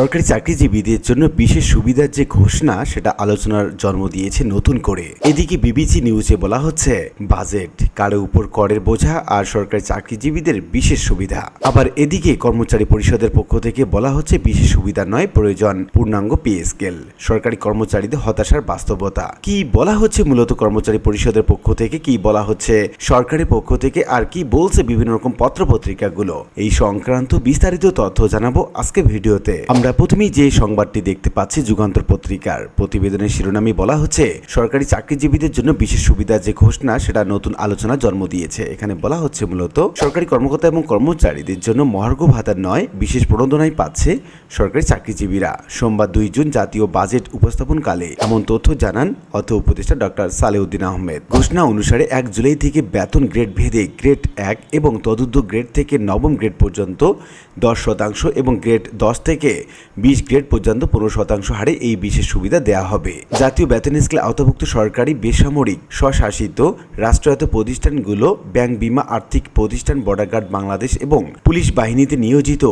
সরকারি চাকরিজীবীদের জন্য বিশেষ সুবিধার যে ঘোষণা, সেটা আলোচনার জন্ম দিয়েছে নতুন করে। এদিকে বিবিসি নিউজে বলা হচ্ছে, বাজেট, কারও উপর করের বোঝা আর সরকারি চাকরিজীবীদের বিশেষ সুবিধা। আবার এদিকে কর্মচারী পরিষদের পক্ষ থেকে বলা হচ্ছে, বিশেষ সুবিধা নয়, প্রয়োজন পূর্ণাঙ্গ পে স্কেল। সরকারি কর্মচারীদের হতাশার বাস্তবতা। কি বলা হচ্ছে মূলত কর্মচারী পরিষদের পক্ষ থেকে? কি বলা হচ্ছে সরকারের পক্ষ থেকে? আর কি বলছে বিভিন্ন রকম পত্র পত্রপত্রিকাগুলো? এই সংক্রান্ত বিস্তারিত তথ্য জানাব আজকে ভিডিওতে। আমরা প্রথমেই যে সংবাদটি দেখতে পাচ্ছি যুগান্তর পত্রিকার, প্রতিবেদনের শিরোনামে বলা হচ্ছে, সরকারি চাকরিজীবীদের জন্য বিশেষ সুবিধা যে ঘোষণা, সেটা নতুন আলোচনা জন্ম দিয়েছে। এখানে বলা হচ্ছে মূলত, সরকারি কর্মকর্তা এবং কর্মচারীদের জন্য মহার্ঘ ভাতার নয়, বিশেষ প্রণোদনাই পাচ্ছে সরকারি চাকরিজীবীরা। সোমবার দুই জুন জাতীয় বাজেট উপস্থাপনকালে এমন তথ্য জানান অর্থ উপদেষ্টা ডক্টর সালেউদ্দিন আহমেদ। ঘোষণা অনুসারে এক জুলাই থেকে বেতন গ্রেড ভেদে গ্রেড এক এবং তদুর্ধ গ্রেড থেকে নবম গ্রেড পর্যন্ত দশ শতাংশ এবং গ্রেড দশ থেকে বিশ গ্রেড পর্যন্ত পনেরো শতাংশ হারে এই বিশেষ সুবিধা দেওয়া হবে। জাতীয় বেতন স্কেলে আওতাভুক্ত সরকারি বেসামরিক স্বশাসিত রাষ্ট্রায়ত্ত প্রতিষ্ঠানগুলো ব্যাংক বিমা আর্থিক প্রতিষ্ঠান বর্ডার গার্ড বাংলাদেশ এবং পুলিশ বাহিনীতে নিয়োজিত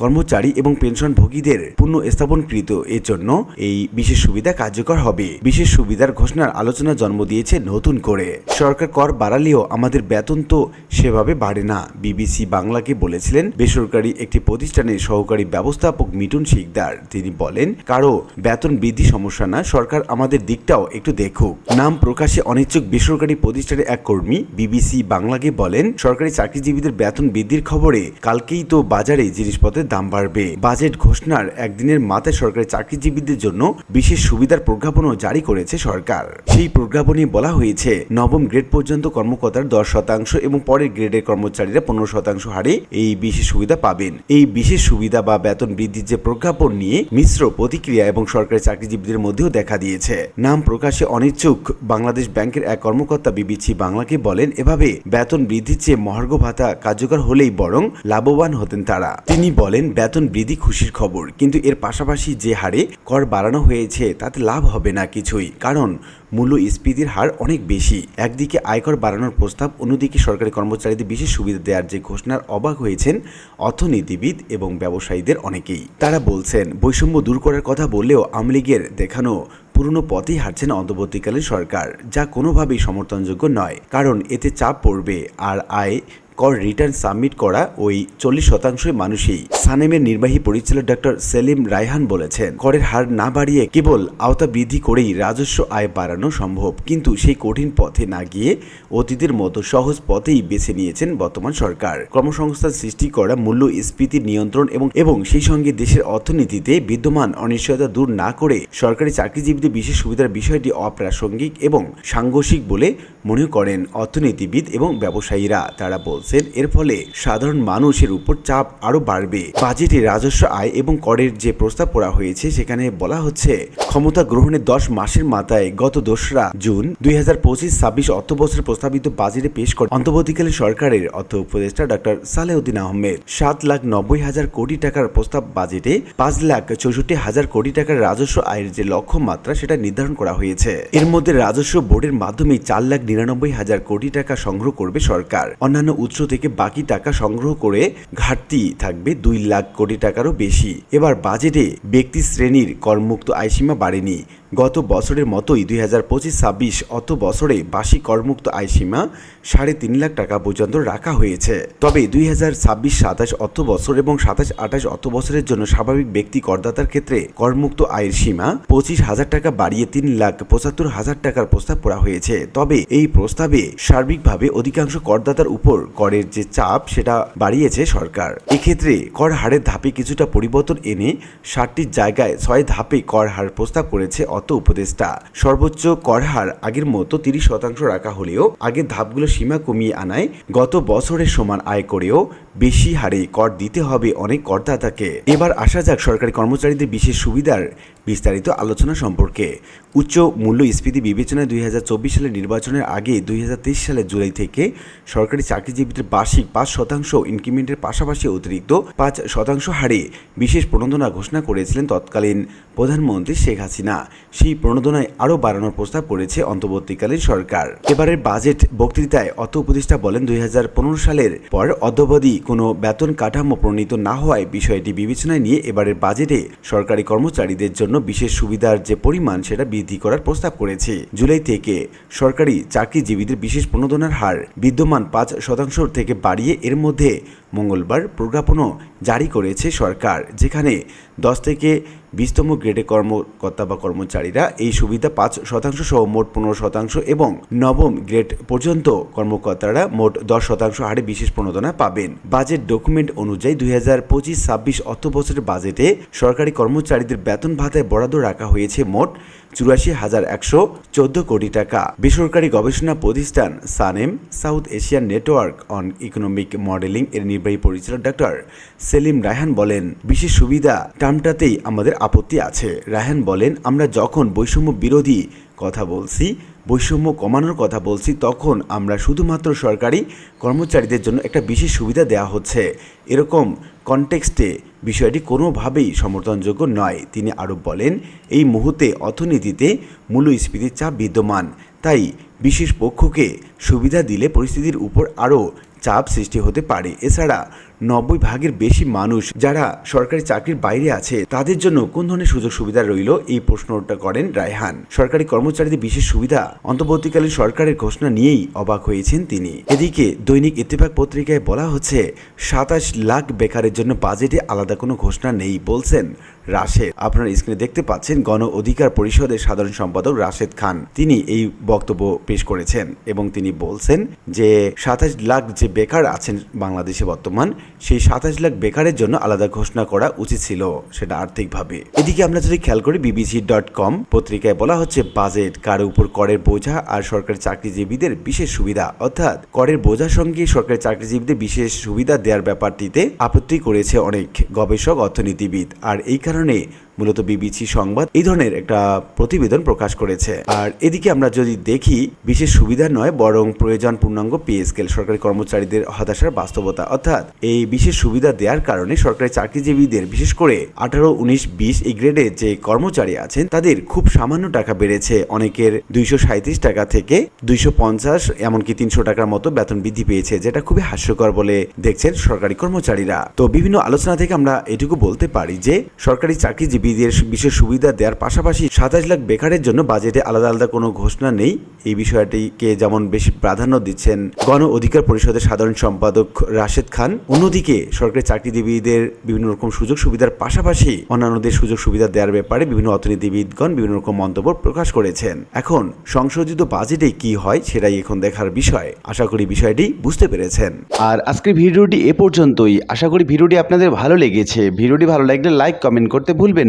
কর্মচারী এবং পেনশনভোগীদের পুনঃ স্থাপনকৃত এর জন্য এই বিশেষ সুবিধা কার্যকর হবে। বিশেষ সুবিধার ঘোষণার আলোচনা জন্ম দিয়েছে নতুন করে। সরকার কর বাড়ালেও আমাদের বেতন তো সেভাবে বাড়ে না। বিবিসি বাংলাকে বলেছিলেন, বেসরকারি একটি প্রতিষ্ঠানের সহকারী ব্যবস্থাপক মিটুন শিকদার। তিনি বলেন কারও বেতন বৃদ্ধি সমস্যা না, সরকার আমাদের দিকটাও একটু দেখুক। নাম প্রকাশে অনিচ্ছুক বেসরকারি প্রতিষ্ঠানের এক কর্মী, বিবিসি বাংলাকে বলেন, সরকারি চাকরিজীবীদের বেতন বৃদ্ধির খবরে কালকেই তো বাজারে জিনিসপত্রের দাম বাড়বে। বাজেট ঘোষণার একদিনের মাথায় সরকারি চাকরিজীবীদের জন্য বিশেষ সুবিধার প্রজ্ঞাপনও জারি করেছে সরকার। সেই প্রজ্ঞাপনে বলা হয়েছে, নবম গ্রেড পর্যন্ত কর্মকর্তার দশ শতাংশ এবং পরের গ্রেডের কর্মচারীরা পনেরো শতাংশ হারে এই বিশেষ সুবিধা পাবেন। এই বিশেষ সুবিধা বা বেতন বৃদ্ধির যে প্রজ্ঞাপন নিয়ে মিশ্র প্রতিক্রিয়া এবং সরকারি চাকরিজীবীদের মধ্যেও দেখা দিয়েছে। নাম প্রকাশে অনিচ্ছুক বাংলাদেশ ব্যাংকের এক কর্মকর্তা বিবিসি বাংলাকে বলেন, এভাবে বেতন বৃদ্ধির চেয়ে মহার্ঘ ভাতা কার্যকর হলেই বরং লাভবান হতেন তারা। তিনি বলেন বেতন বৃদ্ধি খুশির খবর। কিন্তু এর পাশাপাশি যে হারে কর বাড়ানো হয়েছে, তাতে লাভ হবে না কিছুই। কারণ, মূল্য মূল্যস্ফীতির হার অনেক বেশি। একদিকে আয়কর বাড়ানোর প্রস্তাব, অন্যদিকে সরকারি কর্মচারীদের বিশেষ সুবিধা দেওয়ার যে ঘোষণার অবাক হয়েছেন অর্থনীতিবিদ এবং ব্যবসায়ীদের অনেকেই। তারা বলছেন, বৈষম্য দূর করার কথা বললেও আওয়ামী লীগের দেখানো পুরনো পথেই হাঁটছেন অন্তর্বর্তীকালীন সরকার, যা কোনোভাবেই সমর্থনযোগ্য নয়। কারণ, এতে চাপ পড়বে, আর আয় কর রিটার্ন সাবমিট করা ওই চল্লিশ শতাংশই মানুষই। সানেমের নির্বাহী পরিচালক ডক্টর সেলিম রায়হান বলেছেন, করের হার না বাড়িয়ে কেবল আওতা বৃদ্ধি করেই রাজস্ব আয় বাড়ানো সম্ভব। কিন্তু সেই কঠিন পথে না গিয়ে অতীতের মতো সহজ পথেই বেছে নিয়েছেন বর্তমান সরকার। কর্মসংস্থান সৃষ্টি করা মূল্যস্ফীতি নিয়ন্ত্রণ এবং এবং সেই সঙ্গে দেশের অর্থনীতিতে বিদ্যমান অনিশ্চয়তা দূর না করে সরকারি চাকরিজীবীদের বিশেষ সুবিধার বিষয়টি অপ্রাসঙ্গিক এবং সাংঘর্ষিক বলে মনে করেন অর্থনীতিবিদ এবং ব্যবসায়ীরা। তারা বলছেন এর ফলে সাধারণ মানুষের উপর চাপ আরও বাড়বে। বাজেটে রাজস্ব আয় এবং করের যে প্রস্তাব করা হয়েছে, সেখানে বলা হচ্ছে, ক্ষমতা গ্রহণের দশ মাসের মাথায় গত দোসরা জুন দুই হাজার পঁচিশ ছাব্বিশ অর্থ বছরের প্রস্তাবিত বাজেটে পেশ করে অন্তর্বর্তীকালীন সরকারের অর্থ উপদেষ্টা ডক্টর সালেউদ্দিন আহমেদ, সাত লাখ নব্বই হাজার কোটি টাকার প্রস্তাব বাজেটে পাঁচ লাখ চৌষট্টি হাজার কোটি টাকার রাজস্ব আয়ের যে লক্ষ্যমাত্রা, সেটা নির্ধারণ করা হয়েছে। এর মধ্যে রাজস্ব বোর্ডের মাধ্যমে চার লাখ নিরানব্বই হাজার কোটি টাকা সংগ্রহ করবে সরকার। অন্যান্য উৎস থেকে বাকি টাকা সংগ্রহ করে ঘাটতি থাকবে দুই লাখ কোটি টাকারও বেশি। এবার বাজেটে ব্যক্তি শ্রেণির করমুক্ত আয়সীমা বাড়েনি। গত বছরের মতোই দুই হাজার পঁচিশ ছাব্বিশ অত বছরে বার্ষিক করমুক্ত আয়সীমা সাড়ে তিন লাখ টাকা পর্যন্ত রাখা হয়েছে। তবে দুই হাজার ছাব্বিশ সাতাশ অর্থ বছর এবং সাতাশ আঠাশ অর্থ বছরের জন্য স্বাভাবিক ব্যক্তি করদাতার ক্ষেত্রে করমুক্ত আয়ের সীমা পঁচিশ হাজার টাকা বাড়িয়ে তিন লাখ পঁচাত্তর হাজার টাকার প্রস্তাব করা হয়েছে। তবে এই প্রস্তাবে সার্বিকভাবে অধিকাংশ করদাতার উপর করের যে চাপ, সেটা বাড়িয়েছে সরকার। এক্ষেত্রে কর হারের ধাপে কিছুটা পরিবর্তন এনে ষাটটির জায়গায় ছয় ধাপে কর হার প্রস্তাব করেছে অর্থ উপদেষ্টা। সর্বোচ্চ কর হার আগের মতো তিরিশ শতাংশ রাখা হলেও আগের ধাপগুলো সীমা কমিয়ে আনায় গত বছরের সমান আয় করেও বেশি হারে কর দিতে হবে অনেক করদাতাকে। এবার আসা যাক সরকারি কর্মচারীদের বিশেষ সুবিধার বিস্তারিত আলোচনা সম্পর্কে। উচ্চ মূল্যস্ফীতি বিবেচনায় দুই হাজার চব্বিশ সালের নির্বাচনের আগে দুই সালের জুলাই থেকে সরকারি চাকরিজীবীদের বার্ষিক পাঁচ শতাংশ ইনক্রিমেন্টের পাশাপাশি অতিরিক্ত পাঁচ শতাংশ হারে বিশেষ প্রণোদনা ঘোষণা করেছিলেন তৎকালীন প্রধানমন্ত্রী শেখ হাসিনা। সেই প্রণোদনায় আরও বাড়ানোর প্রস্তাব করেছে অন্তর্বর্তীকালীন সরকার। এবারের বাজেট বক্তৃতায় অর্থ উপদেষ্টা বলেন, দুই হাজার পনেরো সালের পর অদ্যবধি কোনো বেতন কাঠামো প্রণীত না হওয়ায় বিষয়টি বিবেচনায় নিয়ে এবারের বাজেটে সরকারি কর্মচারীদের জন্য বিশেষ সুবিধার যে পরিমাণ সেটা বৃদ্ধি করার প্রস্তাব করেছে। জুলাই থেকে সরকারি চাকরিজীবীদের বিশেষ প্রণোদনার হার বিদ্যমান পাঁচ শতাংশ থেকে বাড়িয়ে এর মধ্যে মঙ্গলবার প্রজ্ঞাপনও জারি করেছে সরকার, যেখানে দশ থেকে বিশতম গ্রেডে কর্মকর্তা বা কর্মচারীরা এই সুবিধা পাঁচ শতাংশ সহ মোট পনেরো শতাংশ এবং নবম গ্রেড পর্যন্ত কর্মকর্তারা মোট দশ শতাংশ হারে বিশেষ প্রণোদনা পাবেন। বাজেট ডকুমেন্ট অনুযায়ী দুই হাজার পঁচিশ ছাব্বিশ অর্থ বছরের বাজেটে সরকারি কর্মচারীদের বেতন ভাতায় বরাদ্দ রাখা হয়েছে মোট চুরাশি হাজার একশো চোদ্দ কোটি টাকা। বেসরকারি গবেষণা প্রতিষ্ঠান SANEM, South Asian network on economic modelling এর নির্বাহী পরিচালক ডক্টর সেলিম রায়হান বলেন, বিশেষ সুবিধা টার্মটাতেই আমাদের আপত্তি আছে। রায়হান বলেন, আমরা যখন বৈষম্য বিরোধী কথা বলছি, বৈষম্য কমানোর কথা বলছি, তখন আমরা শুধুমাত্র সরকারি কর্মচারীদের জন্য একটা বিশেষ সুবিধা দেওয়া হচ্ছে। এরকম কনটেক্সটে বিষয়টি কোনোভাবেই সমর্থনযোগ্য নয়। তিনি আরও বলেন, এই মুহূর্তে অর্থনীতিতে মূল্যস্ফীতির চাপ বিদ্যমান। তাই বিশেষ পক্ষকে সুবিধা দিলে পরিস্থিতির উপর আরও চাপ সৃষ্টি হতে পারে। এছাড়া নব্বই ভাগের বেশি মানুষ যারা সরকারি চাকরির বাইরে আছে, তাদের জন্য কোন ধরনের সুযোগ সুবিধা রইল? এই প্রশ্নটা করেন রায়হান। সরকারি কর্মচারীদের বিশেষ সুবিধা? অন্তর্বর্তীকালীন সরকারের ঘোষণা নিয়েই অবাক হয়েছেন তিনি। এদিকে দৈনিক ইত্তেফাক পত্রিকায় বলা হচ্ছে, সাতাশ লাখ বেকারের জন্য বাজেটে আলাদা কোনো ঘোষণা নেই বলছেন রাশেদ। আপনার স্ক্রিনে দেখতে পাচ্ছেন গণ অধিকার পরিষদের সাধারণ সম্পাদক রাশেদ খান। তিনি এই বক্তব্য পেশ করেছেন এবং তিনি বলছেন যে, সাতাশ লাখ যে বেকার আছেন বাংলাদেশে বর্তমান সেই সাতাশ লাখ বেকারের জন্য আলাদা ঘোষণা করা উচিত ছিল, সেটা আর্থিকভাবে। এদিকে আমরা যদি খেয়াল করি, বিবিসি ডট কম পত্রিকায় বলা হচ্ছে, বাজেট কার উপর করের বোঝা আর সরকারি চাকরিজীবীদের বিশেষ সুবিধা। অর্থাৎ, করের বোঝার সঙ্গে সরকারি চাকরিজীবীদের বিশেষ সুবিধা দেওয়ার ব্যাপারটিতে আপত্তি করেছে অনেক গবেষক, অর্থনীতিবিদ। আর এই কারণে মূলত বিবিসি সংবাদ এই ধরনের একটা প্রতিবেদন প্রকাশ করেছে। আর এদিকে আমরা যদি দেখি, বিশেষ সুবিধা নয়, বরং প্রয়োজন পূর্ণাঙ্গ পে স্কেল সরকারি কর্মচারীদের হতাশার বাস্তবতা। অর্থাৎ এই বিশেষ সুবিধা দেওয়ার কারণে সরকারি চাকরিজীবীদের, বিশেষ করে আঠারো, উনিশ, বিশ, এই গ্রেডে যে কর্মচারী আছেন, তাদের খুব সামান্য টাকা বেড়েছে। অনেকের দুইশো সাঁত্রিশ টাকা থেকে দুইশো পঞ্চাশ, এমনকি তিনশো টাকার মতো বেতন বৃদ্ধি পেয়েছে, যেটা খুবই হাস্যকর বলে দেখছেন সরকারি কর্মচারীরা। তো বিভিন্ন আলোচনা থেকে আমরা এটুকু বলতে পারি যে, সরকারি চাকরিজীবীদের বিশেষ সুবিধা দেওয়ার পাশাপাশি সাতাশ লাখ বেকারের জন্য বাজেটে আলাদা আলাদা কোনো ঘোষণা নেই। এই বিষয়টিকে যেমন বেশি প্রাধান্য দিচ্ছেন গণ অধিকার পরিষদের সাধারণ সম্পাদক রাশেদ খান, অন্যদিকে সরকারি চাকরিজীবীদের বিভিন্ন রকম সুযোগ সুবিধার পাশাপাশি অন্যান্যদের সুযোগ সুবিধা দেওয়ার ব্যাপারে বিভিন্ন অর্থনীতিবিদগণ বিভিন্ন রকম মন্তব্য প্রকাশ করেছেন। এখন সংশোধিত বাজেটে কি হয় সেটাই এখন দেখার বিষয়। আশা করি বিষয়টি বুঝতে পেরেছেন। আর আজকের ভিডিওটি এ পর্যন্তই। আশা করি ভিডিওটি আপনাদের ভালো লেগেছে। ভিডিওটি ভালো লাগলে লাইক, কমেন্ট করতে ভুলবেন